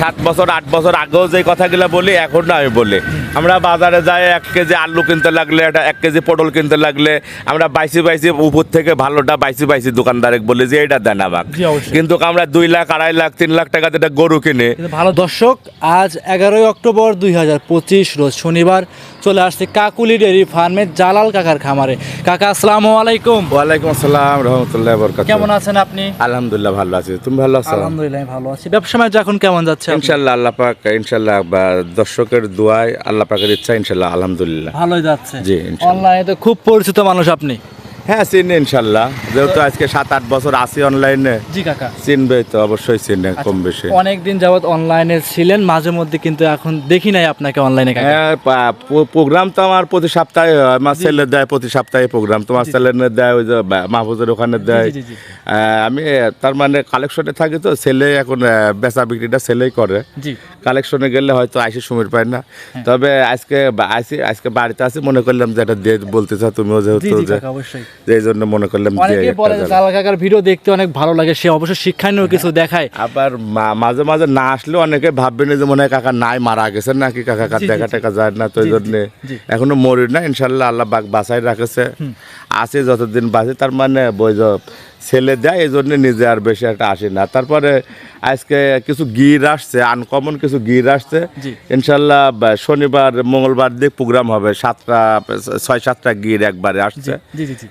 সাত বছর আট বছর আগেও যে কথাগুলো বলি এখন না আমি বলি। আমরা বাজারে যাই এক কেজি আলু কিনতে লাগলে একটা এক কেজি পটল কিনতে লাগলে আমরা বাইসি বাইসি উপর থেকে ভালোটা বাইসি বাইসি দোকানদারে বলি যে এটা দেন আমাকে। কিন্তু আমরা দুই লাখ আড়াই লাখ তিন লাখ টাকা একটা গরু কিনে ভালো দর্শক আজ এগারোই অক্টোবর দুই হাজার পঁচিশ রোজ শনিবার চলে আসছে কাকুলি ডেয়ারি ফার্মে জালাল কাকার খামারে। কাকা আসসালামু আলাইকুম। ওয়ালাইকুম আসসালাম রহমতুল্লাহ বরকাত কেমন আছেন আপনি? আলহামদুলিল্লাহ ভালো আছি। তুমি ভালো আছো? আলহামদুলিল্লাহ ভালো আছি। ব্যবসা এখন কেমন যাচ্ছে ইনশাল্লাহ আল্লাহ পাক ইনশাল্লাহ দর্শকের দোয়ায় আল্লাহ পাকের ইচ্ছা ইনশাল্লাহ আলহামদুলিল্লাহ। ভালোই যাচ্ছে। জি। অনলাইনে তো খুব পরিচিত মানুষ আপনি। হ্যাঁ চিনি ইনশাল্লাহ। যেহেতু আজকে সাত আট বছর আছি অনলাইনে জি কাকা। চিনবে তো অবশ্যই চিনে কম বেশি। অনেকদিন যাবত অনলাইনে ছিলেন মাঝে মধ্যে কিন্তু এখন দেখি নাই আপনাকে অনলাইনে হ্যাঁ প্রোগ্রাম তো আমার প্রতি সপ্তাহে হয় আমার ছেলে দেয় প্রতি সপ্তাহে প্রোগ্রাম তোমার ছেলে দেয় ওই যে মাহফুজের ওখানে দেয়। আমি তার মানে কালেকশনে থাকি তো ছেলে এখন বেচা বিক্রিটা ছেলেই করে। কালেকশনে গেলে হয়তো আইসি সময় পাই না। হ্যাঁ। তবে আজকে আইসি আজকে বাড়িতে আছি মনে করলাম যে এটা দিয়ে বলতে চাও তুমিও যেহেতু অবশ্যই। যে জন্য মনে করলাম অনেকে বলে জালাল কাকার ভিডিও দেখতে অনেক ভালো লাগে সে অবশ্য শিক্ষানীয় কিছু দেখায়। আবার মাঝে মাঝে না আসলেও অনেকে ভাববেন যে মনে হয় কাকা নাই মারা গেছে নাকি? কাকা কার দেখা টাকা যায় না তো এই জন্যে এখনও মরি না ইনশাল্লাহ আল্লাহ বাক বাসায় রাখেছে। আছে যতদিন বাঁচে তার মানে বই ছেলে দেয় এই জন্য নিজে আর বেশি একটা আসি না। তারপরে আজকে কিছু গির আসছে আনকমন কিছু গির আসছে। ইনশাল্লাহ শনিবার মঙ্গলবার দিক প্রোগ্রাম হবে সাতটা ছয় সাতটা গির একবারে আসছে।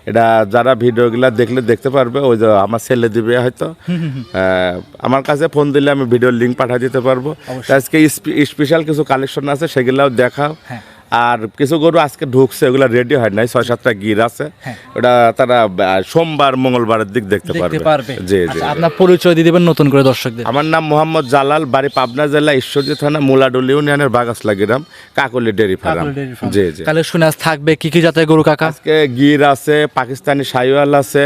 এটা যারা ভিডিওগুলো দেখলে দেখতে পারবে ওই যে আমার ছেলে দিবে হয়তো। আমার কাছে ফোন দিলে আমি ভিডিওর লিঙ্ক পাঠিয়ে দিতে পারব। আজকে স্পেশাল কিছু কালেকশন আছে সেগুলাও দেখাও। হ্যাঁ। আর কিছু গরু আজকে ঢুকছে ওগুলো রেডি হয় নাই ছয় সাতটা গির আছে। হ্যাঁ। ওটা তারা সোমবার মঙ্গলবারের দিক দেখতে পারবে। পারবে। জি জি আচ্ছা, আপনার পরিচয় দিয়ে দিবেন নতুন করে দর্শকদের। আমার নাম মোহাম্মদ জালাল বাড়ি পাবনা জেলা ঈশ্বরদী থানা মুলাডুল ইউনিয়নের বাগাসলা গ্রাম কাকলি ডেরি ফার্ম। জি জি। কালেকশন আজ থাকবে কি কি জাতের গরু কাকা? আজকে গির আছে পাকিস্তানি সাইওয়াল আছে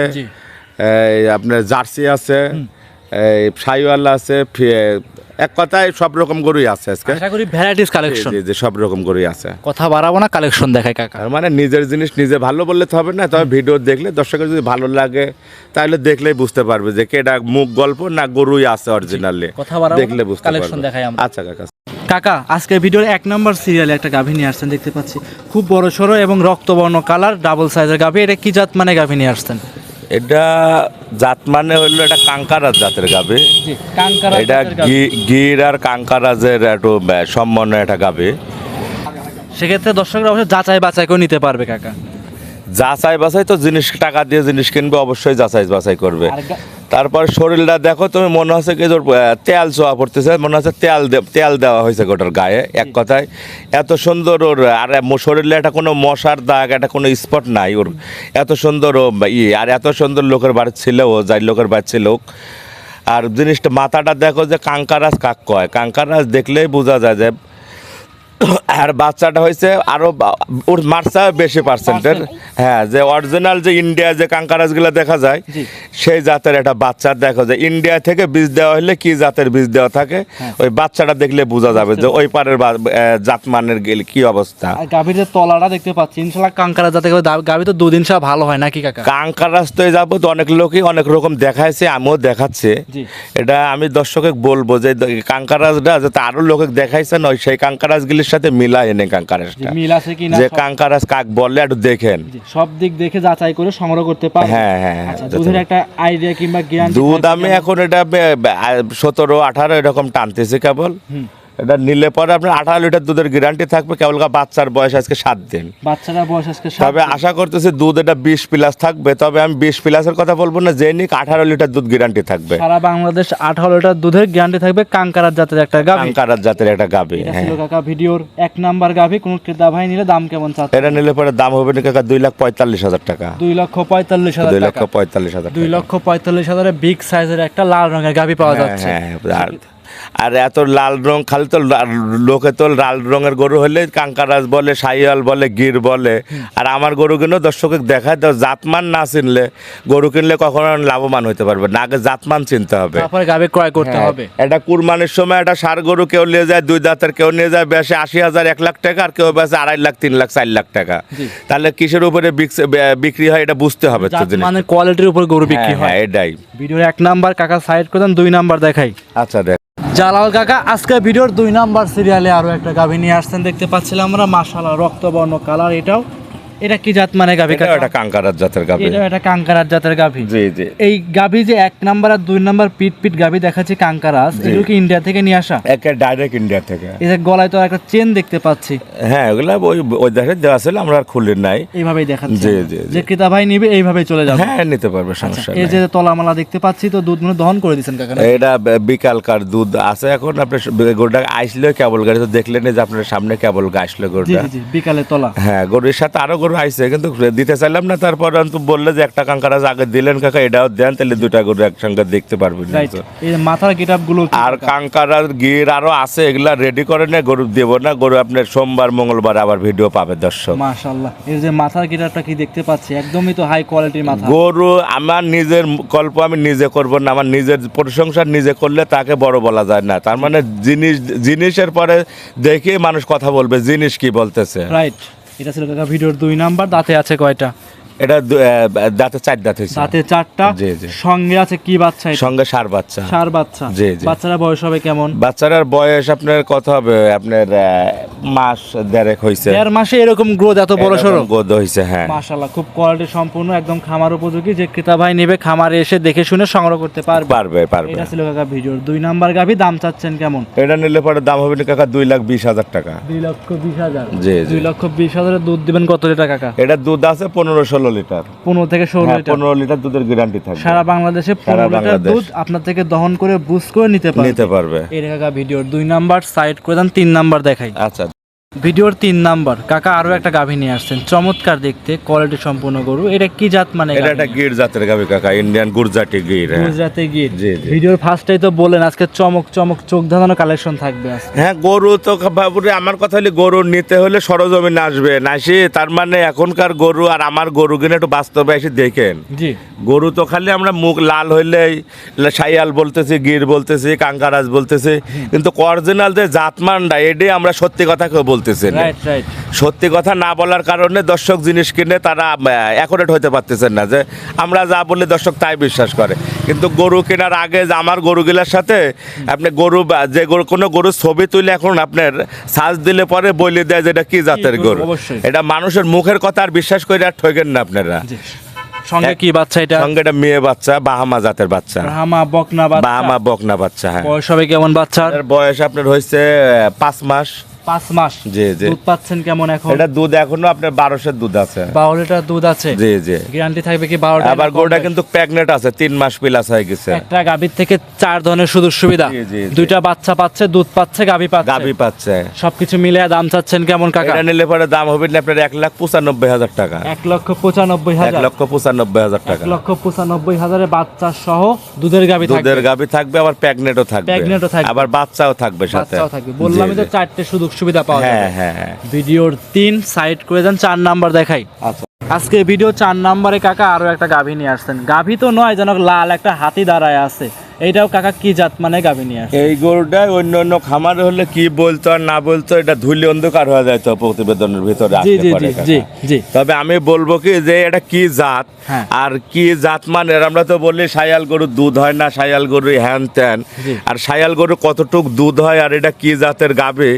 আপনার জার্সি আছে এই সাইওয়াল আছে এক কথায় সব রকম গরুই আছে আজকে। আশা করি ভ্যারাইটিস কালেকশন জি জি সব রকম গরুই আছে। কথা বাড়াবো না কালেকশন দেখায় কাকা। তার মানে নিজের জিনিস নিজে ভালো বললে তো হবে না তবে ভিডিও দেখলে দর্শকের যদি ভালো লাগে তাহলে দেখলেই বুঝতে পারবে যে কি এটা মুখ গল্প না গরুই আছে অরিজিনালি কথা বাড়াবো দেখলে বুঝতে পারবে। দেখাই আমরা। আচ্ছা কাকা। কাকা আজকে ভিডিওর এক নম্বর সিরিয়ালে একটা গাভী নিয়ে আসছেন দেখতে পাচ্ছি। খুব বড় সড়ো এবং রক্তবর্ণ কালার ডাবল সাইজের গাভী। এটা কি জাত মানে গাভী নিয়ে আসছেন? এটা জাত মানে হইল এটা কাঙ্কারাজ জাতের গাবে। এটা গির আর কাঙ্কারাজের একটু সম্মান সমন্বয় এটা গাবে। সেক্ষেত্রে দর্শকরা অবশ্যই যাচাই বাছাই করে নিতে পারবে কাকা। যাচাই বাছাই তো জিনিস টাকা দিয়ে জিনিস কিনবে অবশ্যই যাচাই বাছাই করবে। তারপর শরীরটা দেখো তুমি মনে হচ্ছে কি তোর তেল চোয়া পড়তেছে মনে হচ্ছে তেল তেল দেওয়া হয়েছে গোটার গায়ে এক কথায়। এত সুন্দর ওর আর শরীরে একটা কোনো মশার দাগ একটা কোনো স্পট নাই ওর। এত সুন্দর ও ই আর এত সুন্দর লোকের বাড়ির ছিল ও যাই লোকের বাড়ির ছিল আর জিনিসটা মাথাটা দেখো যে কাঙ্কারাজ কাক কয়। কাঙ্কারাজ দেখলেই বোঝা যায় যে আর বাচ্চাটা হয়েছে আরও বা- ওর মার্সা বেশি পার্সেন্টের। হ্যাঁ যে অরিজিনাল যে ইন্ডিয়া যে কাঙ্কারাজগুলো দেখা যায় সেই জাতের একটা বাচ্চা দেখা যায়। ইন্ডিয়া থেকে বীজ দেওয়া হলে কি জাতের বীজ দেওয়া থাকে? হ্যাঁ। ওই বাচ্চাটা দেখলে বোঝা যাবে যে ওই পারের আহ, জাতমানের গেলে কি অবস্থা। গাভীর যে তলাটা দেখতে পাচ্ছি ইনশাল্লাহ কাঙ্কারা জাতে গাভী তো দুদিন সা ভালো হয় নাকি কাকা? কাঙ্কার রাস্তায় যাব তো অনেক লোকই অনেক রকম দেখাইছে আমিও দেখাচ্ছে। এটা আমি দর্শকে বলব যে কাঙ্কারাজটা যাতে আরও লোকে দেখাইছে নয় সেই কাঙ্কারাজগুলির সাথে মিলা এনে কাঙ্কারাসটা। মিল আছে কি না যে কাঙ্কারাস কাক বললে একটু দেখেন। সব দিক দেখে যাচাই করে সংগ্রহ করতে পারে হ্যাঁ, হ্যাঁ, হ্যাঁ, আচ্ছা। দুধের একটা আইডিয়া কিংবা জ্ঞান দুধ আমি এখন এটা সতেরো আঠারো এরকম টানতেছি কেবল। এটা নিলে পরে আপনার আঠারো লিটার দুধের গ্যারান্টি থাকবে কেবল বাচ্চার বয়স আজকে সাত দিন। বাচ্চারা বয়স আজকে তবে আশা করতেছি দুধ এটা বিশ প্লাস থাকবে তবে আমি বিশ প্লাসের কথা বলব না যে নিক আঠারো লিটার দুধ গ্যারান্টি থাকবে। সারা বাংলাদেশ আঠারো লিটার দুধের গ্যারান্টি থাকবে কাঙ্কারার জাতের একটা গাভী। কাঙ্কারার জাতের একটা এটা হ্যাঁ। কাকা ভিডিওর এক নাম্বার গাভী কোন ক্রেতা ভাই নিলে দাম কেমন চাচ্ছে? এটা নিলে পরে দাম হবে না কাকা দুই লাখ পঁয়তাল্লিশ হাজার টাকা। দুই লক্ষ পঁয়তাল্লিশ হাজার দুই লক্ষ পঁয়তাল্লিশ হাজার দুই লক্ষ পঁয়তাল্লিশ হাজারে বিগ সাইজের একটা লাল রঙের গাভী পাওয়া হ্যাঁ, যাচ্ছে। হ্যাঁ, আর- এত লাল রং খালি তো লোকে তো লাল রঙের গরু হলে কাঙ্কারাজ বলে সাইয়াল বলে গির বলে। আর আমার গরু কিনো দর্শকে দেখায় তো জাতমান না চিনলে গরু কিনলে কখনো লাভবান হতে পারবে না। আগে জাতমান চিনতে হবে। ক্রয় করতে হবে। এটা কুরবানির সময় একটা সার গরু কেউ নিয়ে যায় দুই দাঁতের কেউ নিয়ে যায় বেশি আশি হাজার এক লাখ টাকা আর কেউ বেশি আড়াই লাখ তিন লাখ চার লাখ টাকা। তাহলে কিসের উপরে বিক্রি হয় এটা বুঝতে হবে তো জিনিস মানে কোয়ালিটির উপর গরু বিক্রি হ্যাঁ, হয়। হ্যাঁ, এটাই। ভিডিওর এক নাম্বার কাকা সাইড করে দুই নাম্বার দেখাই। আচ্ছা দেখ। জালাল কাকা, আজকে ভিডিওর দুই নাম্বার সিরিয়ালে আরও একটা গাভী নিয়ে আসছেন। দেখতে পাচ্ছিলাম আমরা, মাশাআল্লাহ, রক্তবর্ণ কালার এটাও। এটা কি জাত মানে গাভী এটা কাকা জাতের গাবে এটা কাঙ্কারার জাতের গাভী। জি জি। এই গাভী যে এক নাম্বার আর দুই নাম্বার পিট পিট গাভী দেখাচ্ছে কাঙ্কারাস এগুলো কি ইন্ডিয়া থেকে নিয়ে আসা? একে ডাইরেক্ট ইন্ডিয়া থেকে। এই যে গলায় তো একটা চেন দেখতে পাচ্ছি। হ্যাঁ ওগুলা ওই ওই দেখে দেওয়া ছিল আমরা আর খুলি নাই। এইভাবেই দেখাচ্ছে। জি, জি। যে ক্রেতা ভাই নিবে এইভাবে চলে যাবে। হ্যাঁ নিতে পারবে সমস্যা এই যে তলামালা দেখতে পাচ্ছি তো দুধ মানে দহন করে দিচ্ছেন কাকা এটা বিকালকার দুধ আছে এখন আপনি গরুটা আসলে কেবল গাড়ি তো দেখলেন যে আপনার সামনে কেবল আসলো জি গরুটা। জি জি বিকালে তলা। হ্যাঁ গরুর সাথে আরও গরু আইছে কিন্তু দিতে চাইলাম না। তারপর বললে যে একটা কাঙ্কারা আগে দিলেন কাকা এটাও দেন তাহলে দুটা গরু একসঙ্গে দেখতে পারবেন যে মাথার গেটআপগুলো আর কাকা? কাঙ্কারার গির আরও আছে এগুলা রেডি করে না গরু দেবো না। গরু আপনার সোমবার মঙ্গলবার আবার ভিডিও পাবে দর্শক। মাশাআল্লাহ। এই যে মাথার কি দেখতে পাচ্ছি? একদমই তো হাই কোয়ালিটির মাথা। গরু আমার নিজের গল্প আমি নিজে করব না। আমার নিজের প্রশংসা নিজে করলে তাকে বড় বলা যায় না। তার মানে জিনিস জিনিসের পরে দেখে মানুষ কথা বলবে জিনিস কি বলতেছে। রাইট এটা ছিল কাকা ভিডিওর দুই নাম্বার দাঁতে আছে কয়টা? এটা দাঁতে চার দাঁত হয়েছে। দাঁতে চারটা। সঙ্গে আছে কি বাচ্চা? সঙ্গে সার বাচ্চা। সার বাচ্চা। জি, জি। বাচ্চারা বয়স হবে কেমন? বাচ্চাটার বয়স আপনার কত হবে? আপনার মাস দেড়েক হয়েছে দেড় মাসে এরকম গ্রোথ এত বড় সড়ো? গোদ হয়েছে হ্যাঁ। মাশাআল্লাহ খুব কোয়ালিটি সম্পূর্ণ একদম খামার উপযোগী। যে ক্রেতা ভাই নেবে খামারে এসে দেখে শুনে সংগ্রহ করতে পারবে। পারবে পারবে। এটা ছিল কাকা ভিডিওর দুই নাম্বার গাভি দাম চাচ্ছেন কেমন? এটা নিলে পরে দাম হবে কাকা দুই লাখ বিশ হাজার টাকা। দুই লক্ষ বিশ হাজার? জি। দুই লক্ষ বিশ হাজারের দুধ দিবেন কত লিটার কাকা? এটা দুধ আছে পনেরো ষোলো লিটার। পনেরো থেকে ষোলো হ্যাঁ লিটার। পনেরো লিটার দুধের গ্যারান্টি থাকবে। সারা বাংলাদেশে পনেরো লিটার দুধ আপনার থেকে দহন করে বুস করে নিতে পারবে। নিতে পারবে। এই কাকা ভিডিওর দুই নাম্বার সাইড করে দেন তিন নাম্বার দেখাই। আচ্ছা ভিডিওর তিন নাম্বার কাকা আরও একটা গাভী নিয়ে আসছেন। চমৎকার দেখতে কোয়ালিটি সম্পূর্ণ গরু। এটা কি জাত মানে এটা একটা গির জাতের গাবি কাকা ইন্ডিয়ান গুরজাটি গির হ্যাঁ। গুজরাতে গির। ভিডিওর ফার্স্টেই তো বলেন আজকে চমক চমক চোখ ধাঁধানো কালেকশন থাকবে হ্যাঁ গরু তো বাবুরে আমার কথা হলে গরু নিতে হলে সরজমিনে আসবে। নাসি তার মানে এখনকার গরু আর আমার গরু কিনে একটু বাস্তবে এসে দেখেন। জি। গরু তো খালি আমরা মুখ লাল হইলেই সাইয়াল বলতেছি গির বলতেছি কাঙ্কারাজ বলতেছি কিন্তু অরিজিনাল যে জাতমানটা এটাই আমরা সত্যি কথা কেউ বলতেছি না। রাইট রাইট সত্যি কথা না বলার কারণে দর্শক জিনিস কিনে তারা অ্যাকোরেট হতে পারতেছেন না যে আমরা যা বলি দর্শক তাই বিশ্বাস করে। কিন্তু গরু কেনার আগে যে আমার গরুগুলার সাথে আপনি গরু যে গরু কোনো গরুর ছবি তুলে এখন আপনার সাজ দিলে পরে বলে দেয় যে এটা কি জাতের গরু, এটা মানুষের মুখের কথা আর বিশ্বাস করে আর ঠকেন না আপনারা। সঙ্গে কি বাচ্চা এটা? সঙ্গে এটা মেয়ে বাচ্চা বাহামা জাতের বাচ্চা। ব্রাহ্মা বকনা বাচ্চা। বাহামা বকনা বাচ্চা হ্যাঁ। বয়স হবে কেমন বাচ্চার? এর বয়স আপনার হয়েছে পাঁচ মাস। পাঁচ মাস জি জি। দুধ পাচ্ছেন কেমন এখন? এটা দুধ এখনও আপনার বারোশের দুধ আছে। বারো লিটার দুধ আছে? জি জি। গ্যারান্টি থাকবে কি বারো আবার গরুটা কিন্তু প্রেগনেন্ট আছে তিন মাস প্লাস হয়ে গেছে। একটা গাভীর থেকে চার ধরনের সুযোগ সুবিধা। দুইটা বাচ্চা পাচ্ছে দুধ পাচ্ছে গাভী পাচ্ছে। গাবি পাচ্ছে। সবকিছু মিলে দাম চাচ্ছেন কেমন কাকা? এটা নিলে পরে দাম হবে না আপনার এক লাখ পঁচানব্বই হাজার টাকা। এক লক্ষ পঁচানব্বই হাজার। এক লক্ষ পঁচানব্বই হাজার টাকা। এক লক্ষ পঁচানব্বই হাজারে বাচ্চা সহ দুধের গাভী থাকবে। দুধের গাবি থাকবে আবার প্রেগনেন্টও থাকবে। Pregnant ও থাকবে। আবার বাচ্চাও থাকবে সাথে। বাচ্চাও থাকবে। বললামই জি, তো চারটে সুযোগ সুবিধা পাওয়া যায় যাবে। হ্যাঁ হ্যাঁ। ভিডিওর তিন সাইড করে দেন চার নাম্বার দেখাই। আচ্ছা। আজকে ভিডিও চার নাম্বারে কাকা আরও একটা গাভী নিয়ে আসছেন। গাভী তো নয় যেন লাল একটা হাতি দাঁড়ায় আছে। এইটাও কাকা কি জাত? মানে গাভী নিয়ে এই গরুটা অন্য অন্য খামারে হলে কি বলতো আর না বলতো এটা ধুলে অন্ধকার হয়ে যায় তো প্রতিবেদনের ভিতরে জি জি জি জি জি। তবে আমি বলব কি যে এটা কি জাত? হ্যাঁ। আর কি জাত মানে আমরা তো বলি সায়াল গরুর দুধ হয় না সায়াল গরু হ্যান ত্যান। আর সায়াল গরু কতটুক দুধ হয় আর এটা কি জাতের গাবে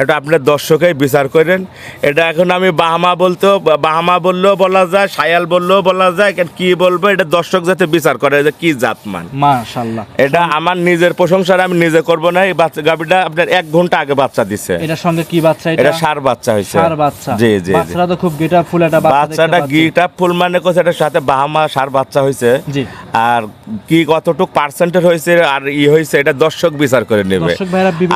এটা আপনার দর্শকেই বিচার করেন। এটা এখন আমি বাহামা বলতেও বাহামা বললেও বলা যায় সায়াল বললেও বলা যায় কি বলব এটা দর্শক যাতে বিচার করে যে কি জাত মান। মাশাল্লাহ। এটা আমার নিজের প্রশংসার আমি নিজে করব না। এই বাচ্চা গাবিটা আপনার এক ঘণ্টা আগে বাচ্চা দিছে। এটার সঙ্গে কি বাচ্চা এটা? এটা সার বাচ্চা হয়েছে। সার বাচ্চা। জি জি। তো খুব গেটা ফুল দেখতে বাচ্চাটা গিটা ফুল মানে কোথায় এটার সাথে বাহামা সার বাচ্চা হয়েছে। জি। আর কি কতটুক পার্সেন্টের হয়েছে আর ই হয়েছে এটা দর্শক বিচার করে নেবে।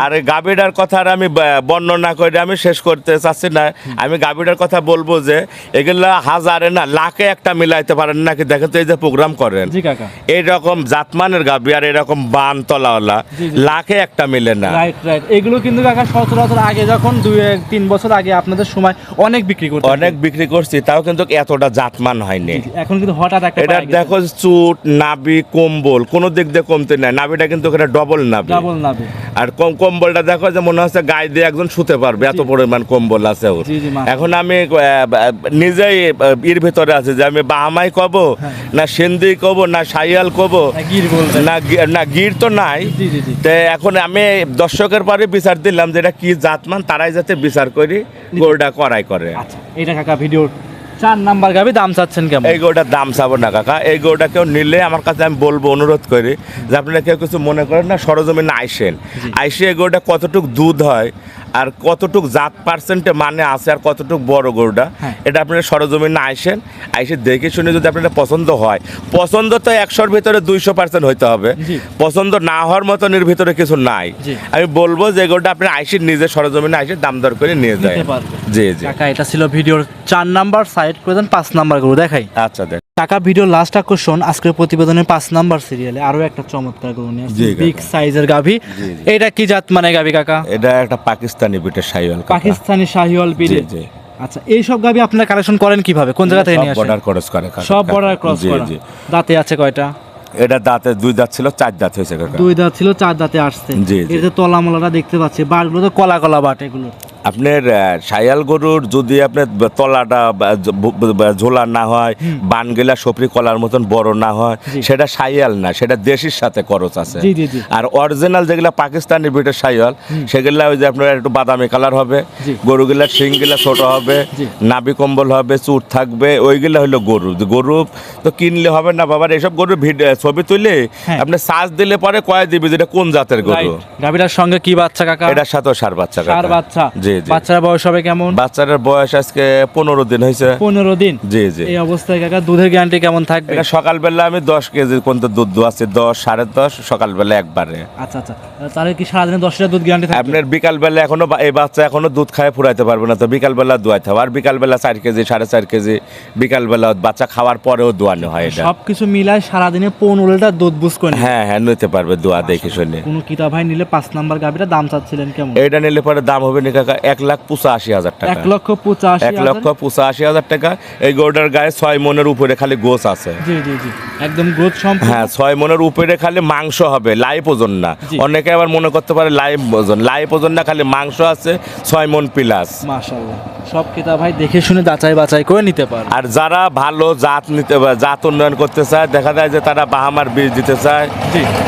আর এই গাবিটার কথা আর আমি বর্ণনা করে আমি শেষ করতে চাচ্ছি না। আমি গাবিটার কথা বলব যে এগুলা হাজারে না লাখে একটা মিলাইতে পারেন নাকি দেখেন তো এই যে প্রোগ্রাম করেন। এইরকম জাতমানের গাবি আর এরকম বান তলাওয়ালা। লাখে একটা মিলে না। রাইট রাইট এগুলো কিন্তু কাকা সচরাচর আগে যখন দুই এক তিন বছর আগে আপনাদের সময় অনেক বিক্রি করতে অনেক বিক্রি করছি তাও কিন্তু এতটা জাতমান হয়নি। এখন কিন্তু হঠাৎ একটা এটা দেখো চুট নাবি কম্বল কোনো দিক দিয়ে কমতে নাই। নাবিটা কিন্তু এটা ডবল নাবি। ডাবল নাবে। আর কম কম্বলটা দেখো যে মনে হচ্ছে গায়ে দিয়ে একজন শুতে পারবে এত পরিমাণ কম্বল আছে ওর। এখন আমি নিজেই এর ভিতরে আছে যে আমি বাহামাই কব হ্যাঁ। না সেন্দি কব না সাইয়াল কব না, গির না গির তো নাই। তো এখন আমি দর্শকের পরে বিচার দিলাম যে এটা কি জাতমান তারাই যাতে বিচার করি গরুটা করাই করে আচ্ছা এটা কাকা ভিডিও চার নাম্বার গাবি দাম চাচ্ছেন কেমন? এই গরুটার দাম চাবো না কাকা। এই গরুটা কেউ নিলে আমার কাছে আমি বলব অনুরোধ করি যে আপনারা কেউ কিছু মনে করেন না সরজমিনে আইসেন। আইসে এই গরুটা কতটুক দুধ হয় আর কতটুক জাত পার্সেন্টে মানে আছে আর কতটুক বড় গরুটা হ্যাঁ। এটা আপনারা সরজমিনে আইসেন আইসে দেখে শুনে যদি আপনার পছন্দ হয় পছন্দ তো একশোর ভিতরে দুইশো পার্সেন্ট হইতে হবে। পছন্দ না হওয়ার মতন এর ভিতরে কিছু নাই। আমি বলব যে গরুটা আপনি আইসে নিজে সরজমিনে আইসে দাম দর করে নিয়ে যায় জি জি। এটা ছিল ভিডিওর চার নাম্বার সাইড করে দেন পাঁচ নাম্বার গরু দেখাই। আচ্ছা দেখ। টাকা ভিডিও লাস্ট আকর্ষণ আজকের প্রতিবেদনের পাঁচ নাম্বার সিরিয়ালে আরও একটা চমৎকার গরু নিয়ে বিগ সাইজের গাভি। এটা কি জাত মানে গাভি কাকা? এটা একটা পাকিস্তানি বিটের সাইওয়াল পাকিস্তানি শাহিওয়াল জি আচ্ছা এই সব গাভি আপনারা কালেকশন করেন কীভাবে? কোন জায়গা থেকে নিয়ে আসেন? বর্ডার ক্রস করে সব বর্ডার ক্রস জি। দাঁতে আছে কয়টা? এটা দাঁতে দুই দাঁত ছিল চার দাঁত হয়েছে কাকা। দুই দাঁত ছিল চার দাঁতে আসছে। জি, জি। এতে তলা মলাটা দেখতে পাচ্ছি বাটগুলো তো কলা কলা বাট এগুলো। আপনার সায়াল গরুর যদি আপনার তলাটা ঝোলা না হয় বানগেলা সপরি কলার মতন বড় না হয় সেটা সায়াল না সেটা দেশির সাথে খরচ আছে। আর অরিজিনাল যেগুলা পাকিস্তানি বিটের সায়াল সেগুলা ওই যে আপনার একটু বাদামি কালার হবে জি। গরুগুলার শিংগুলা ছোট হবে। নাভি কম্বল হবে চুট থাকবে ওইগুলা হলো গরু গরু তো কিনলে হবে না বাবার এসব ভিডিও ছবি তুলে হ্যাঁ। আপনি সার্চ দিলে পরে কয়ে দিবে যেটা কোন জাতের গরু রাইট সঙ্গে কি বাচ্চা কাকা এটার সাথে সার বাচ্চা কাকা। বাচ্চা জি জি বাচ্চার বয়স হবে কেমন? বাচ্চাটার বয়স আজকে পনেরো দিন হয়েছে। পনেরো দিন? জি জি। এই অবস্থায় কাকা দুধের গ্যারান্টি কেমন থাকবে? এটা সকালবেলা আমি দশ কেজি কোন দুধ দোয়াচ্ছি দশ সাড়ে দশ সকালবেলা একবারে। আচ্ছা আচ্ছা। তাহলে কি সারাদিনে দশ লিটার দুধ গ্যারান্টি থাকবে? আপনার বিকালবেলা এখনও বা- এই বাচ্চা এখনও দুধ খায় ফুরাইতে পারবে না তো বিকালবেলা দোয়াইতে হবে আর বিকালবেলা চার কেজি সাড়ে চার কেজি বিকালবেলা বাচ্চা খাওয়ার পরেও দোয়ানো হয় এটা। সবকিছু মিলায় সারাদিনে পনেরো লিটার দুধ বুঝ করে। হ্যাঁ হ্যাঁ নিতে পারবে দোয়া দেখে শুনে। কোনো কিতাব ভাই নিলে পাঁচ নাম্বার গাভিটা দাম চাচ্ছিলেন কেমন? এইটা নিলে পরে দাম হবে নি কাকা এক লাখ পঁচাশি হাজার টাকা। এক লক্ষ পঁচাশি এক লক্ষ পঁচাশি হাজার টাকা। এই গরুটার গায়ে ছয় মনের উপরে খালি গোছ আছে। জি জি জি। একদম সম্পূর্ণ। হ্যাঁ ছয় মনের উপরে খালি মাংস হবে লাইভ ওজন না। অনেকে আবার মনে করতে পারে লাইভ ওজন। লাইভ ওজন না খালি মাংস আছে ছয় মন প্লাস। মাশাআল্লাহ। সব কিতাব ভাই দেখে শুনে যাচাই বাছাই করে নিতে পারে আর যারা ভালো জাত নিতে জাত উন্নয়ন করতে চায় দেখা যায় যে তারা বাহামার বীজ দিতে চায়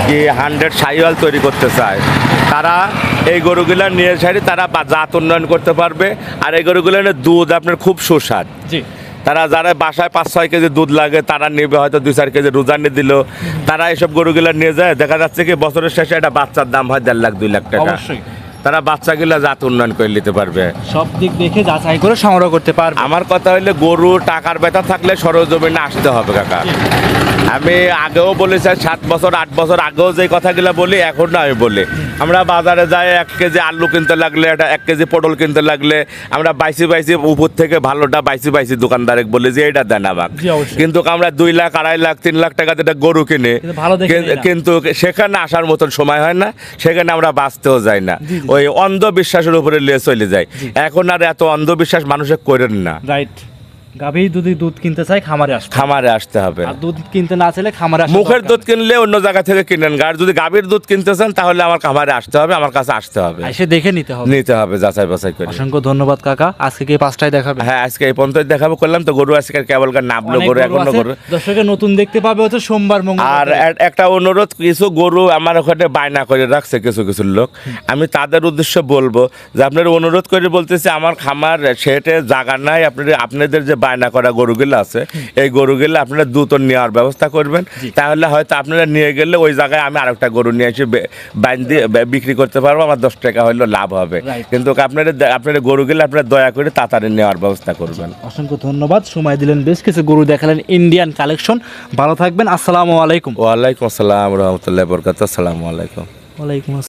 কি হান্ড্রেড সাইওয়াল তৈরি করতে চায়। তারা এই গরুগুলা নিয়ে সারি তারা জাত উন্নয়ন করতে পারবে। আর এই গরুগুলোর দুধ আপনার খুব সুস্বাদ। জি। তারা যারা বাসায় পাঁচ ছয় কেজি দুধ লাগে তারা নেবে হয়তো দুই চার কেজি রোজানি দিল। তারা এইসব গরুগুলো নিয়ে যায়। দেখা যাচ্ছে কি বছরের শেষে একটা বাচ্চার দাম হয় দেড় লাখ দুই লাখ টাকা। তারা বাচ্চাগুলো জাত উন্নয়ন করে নিতে পারবে। সব দিক দেখে যাচাই করে সংগ্রহ করতে পারবে। আমার কথা হইলে গরু টাকার বেতা থাকলে সরজমিনে আসতে হবে কাকা। আমি আগেও বলেছি সাত বছর আট বছর আগেও যে কথাগুলো বলি এখন না আমি বলি। আমরা বাজারে যাই এক কেজি আলু কিনতে লাগলে একটা এক কেজি পটল কিনতে লাগলে আমরা বাইসি বাইসি উপর থেকে ভালোটা বাইসি বাইসি দোকানদারে বলি যে এটা দেন আমাকে। কিন্তু আমরা দুই লাখ আড়াই লাখ তিন লাখ টাকা একটা গরু কিনে কিন্তু সেখানে আসার মতন সময় হয় না সেখানে আমরা বাঁচতেও যাই না। ওই অন্ধবিশ্বাসের উপরে লিয়ে চলে যায় এখন আর এত অন্ধবিশ্বাস মানুষে করেন না। রাইট। গাভী যদি দুধ কিনতে চাই খামারে আসবে। খামারে আসতে হবে। আর দুধ কিনতে না চাইলে খামারে মুখের দুধ কিনলে অন্য জায়গা থেকে কিনেন। আর যদি গাভীর দুধ কিনতে চান তাহলে আমার খামারে আসতে হবে আমার কাছে আসতে হবে। এসে দেখে নিতে হবে। নিতে হবে যাচাই বাছাই করে। অসংখ্য ধন্যবাদ কাকা। আজকে কি পাঁচটায় দেখাবে? হ্যাঁ আজকে এই পর্যন্ত দেখাবো। করলাম তো গরু আজকে কেবল নামলো গরু এখনও। গরু। দর্শকের নতুন দেখতে পাবে হচ্ছে সোমবার মঙ্গল আর একটা অনুরোধ কিছু গরু আমার ওখানে বায়না করে রাখছে কিছু কিছু লোক। আমি তাদের উদ্দেশ্যে বলব যে আপনার অনুরোধ করে বলতেছি আমার খামার সেটে জায়গা নাই আপনাদের আপনাদের যে বায়না করা গরুগুলো আছে। এই গরুগুলো আপনারা দ্রুত নেওয়ার ব্যবস্থা করবেন। তাহলে হয়তো আপনারা নিয়ে গেলে ওই জায়গায় আমি আরেকটা গরু নিয়ে এসে বাইন দিয়ে বিক্রি করতে পারব আমার দশ টাকা হলেও লাভ হবে। কিন্তু আপনারা আপনারা গরুগুলো আপনারা দয়া করে তাড়াতাড়ি নেওয়ার ব্যবস্থা করবেন। অসংখ্য ধন্যবাদ। সময় দিলেন বেশ কিছু গরু দেখালেন ইন্ডিয়ান কালেকশন ভালো থাকবেন। আসসালামু আলাইকুম। ওয়ালাইকুম আসসালাম রহমতুল্লাহ বরকাত আসসালামু আলাইকুম। ওয়ালাইকুম